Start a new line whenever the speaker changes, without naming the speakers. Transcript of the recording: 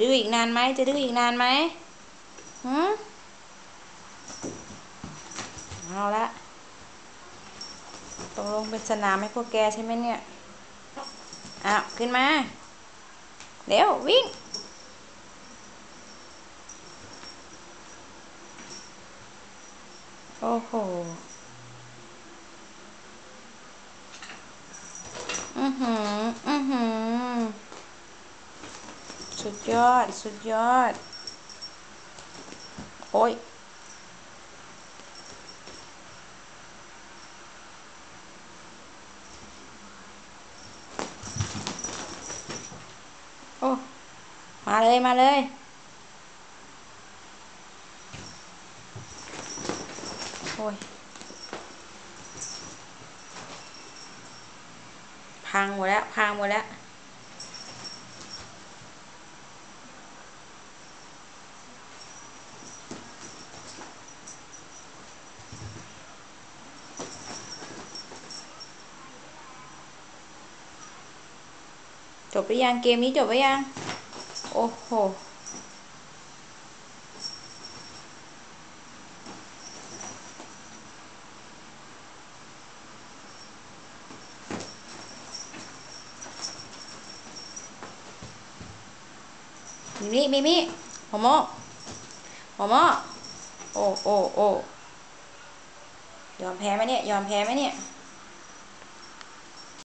ดื้ออีกนานไหมจะดื้ออีกนานไหมหืมเอาละตกลงเป็นสนามให้พวกแกใช่ไหมเนี่ยอ้าวขึ้นมาเดี๋ยววิ่งโอ้โห อือหืออือหือ สุดยอด สุดยอด โอ้ย โอ้ มาเลย มาเลย โอ้ย พังหมดแล้ว พังหมดแล้ว จบไปยังเกมนี้จบไปยัง โอ้โห มิมิมิมิโมโมโมโมโอ้โอ้โอ้ยอมแพ้ไหมเนี่ย ยอมแพ้ไหมเนี่ย